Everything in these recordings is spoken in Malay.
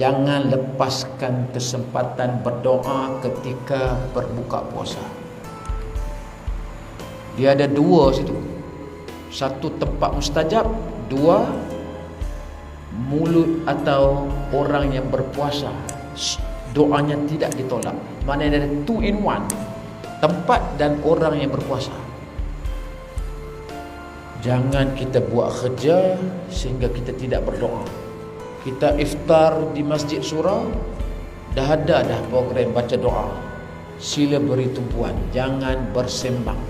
Jangan lepaskan kesempatan berdoa ketika berbuka puasa. Dia ada dua situ. Satu tempat mustajab, dua mulut atau orang yang berpuasa doanya tidak ditolak. Mana ada two in one. Tempat dan orang yang berpuasa. Jangan kita buat kerja sehingga kita tidak berdoa. Kita iftar di Masjid Surau dah ada dah program baca doa. Sila beri tumpuan, jangan bersembang.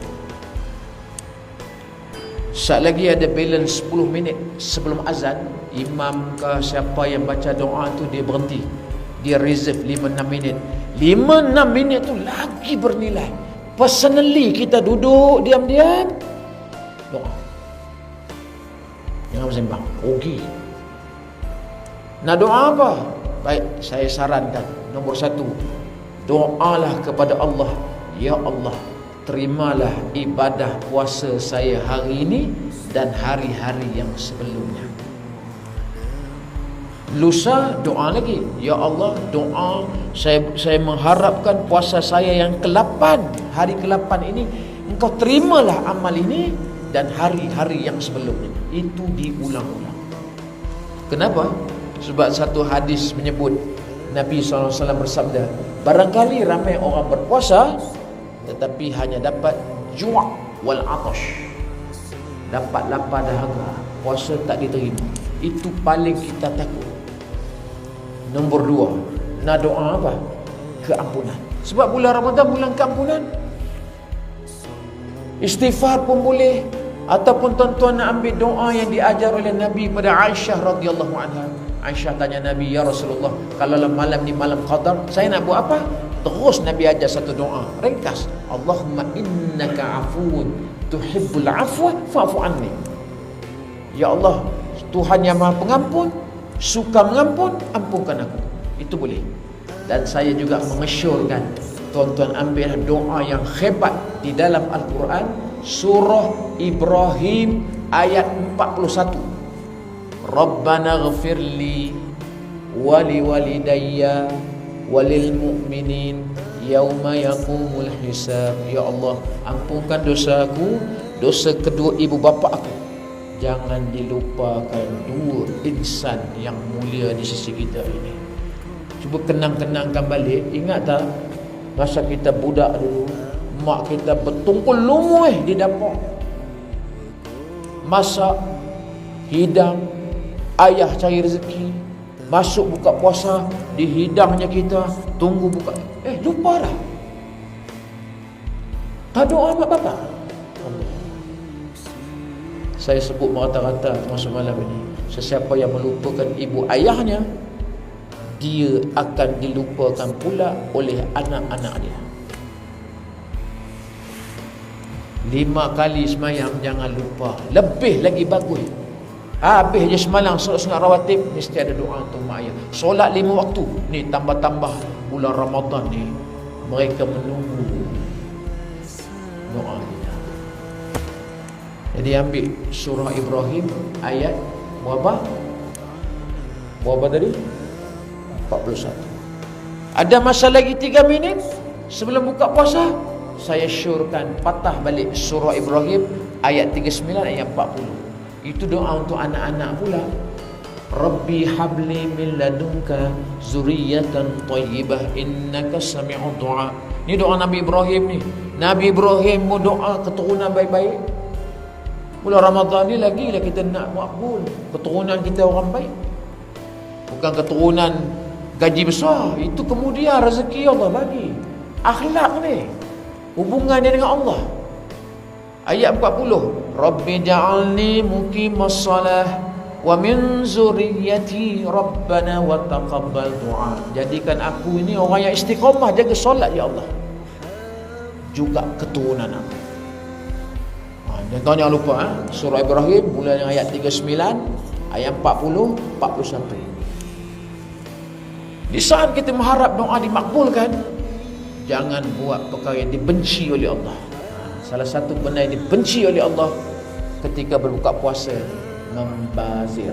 Saat lagi ada balance 10 minit sebelum azan, imam ke siapa yang baca doa tu dia berhenti. Dia reserve 5-6 minit. 5-6 minit tu lagi bernilai. Personally kita duduk diam-diam doa. Jangan bersembang. Rugi. Nak doa apa? Baik, saya sarankan. Nombor satu. Doalah kepada Allah. Ya Allah, terimalah ibadah puasa saya hari ini dan hari-hari yang sebelumnya. Lusa doa lagi. Ya Allah, doa saya saya mengharapkan puasa saya yang ke-8, hari ke-8 ini engkau terimalah amal ini dan hari-hari yang sebelumnya. Itu diulang-ulang. Kenapa? Sebab satu hadis menyebut Nabi SAW bersabda, barangkali ramai orang berpuasa tetapi hanya dapat ju' wal atash. Dapat lapar dahaga, puasa tak diterima. Itu paling kita takut. Nombor dua, nak doa apa? Keampunan. Sebab bulan Ramadan bulan keampunan. Istighfar pun boleh ataupun tuan-tuan nak ambil doa yang diajar oleh Nabi pada Aisyah radhiyallahu anha. Aisyah tanya Nabi, "Ya Rasulullah, kalau malam ni malam qadar, saya nak buat apa?" Terus Nabi ajar satu doa, ringkas. Allahumma innaka afuun tuhibbul afwa fa'fu anni. Ya Allah, Tuhan yang Maha Pengampun, suka mengampun, ampunkan aku. Itu boleh. Dan saya juga mengesyorkan tuan-tuan ambil doa yang hebat di dalam Al-Quran surah Ibrahim ayat 41. Rabbana ghafirli wali walidayya walil mu'minin yauma yaqumul hisab ya Allah ampunkan dosaku dosa kedua ibu bapa aku. Jangan dilupakan dua insan yang mulia di sisi kita ini. Cuba kenang-kenangkan balik. Ingat tak? Masa kita budak dulu mak kita bertungkul lumuh di dapur. Masak hidang ayah cari rezeki. Masuk buka puasa Dihidangnya kita Tunggu buka. Eh lupa dah. Tak doa mak bapak Saya sebut rata-rata Masa malam ini. Sesiapa yang melupakan ibu ayahnya Dia akan dilupakan pula Oleh anak-anak dia Lima kali semayang Jangan lupa. Lebih lagi bagus Habis je semalam solat sunat rawatib mesti ada doa untuk mak ayah. Solat lima waktu. Ni tambah-tambah bulan Ramadan ni mereka menunggu doa kita. Jadi ambil surah Ibrahim ayat berapa? Berapa tadi? 41. Ada masa lagi 3 minit sebelum buka puasa saya syurkan patah balik surah Ibrahim ayat 39 ayat 40. Itu doa untuk anak-anak pula. Rabbi habli min ladunka zuriyatan tayyibah innaka sami'ud du'a. Ini doa Nabi Ibrahim ni. Nabi Ibrahim mau doa keturunan baik-baik. Bulan Ramadan ni lagi lah kita nak makbul. Keturunan kita orang baik. Bukan keturunan gaji besar. Itu kemudian rezeki Allah bagi. Akhlak ni. Hubungan dia dengan Allah. Ayat 40. Rabbi ja'alni muqimas salah wa min zurriyyati rabbana wa taqabbal du'a. Jadikan aku ini orang yang istiqamah jaga solat ya Allah. Juga keturunan aku. Ha, dan tuan jangan lupa ha? surah Ibrahim mulai dengan ayat 39 ayat 40 41. Di saat kita mengharap doa dimakbulkan jangan buat perkara yang dibenci oleh Allah. Salah satu benda yang dibenci oleh Allah ketika berbuka puasa membazir.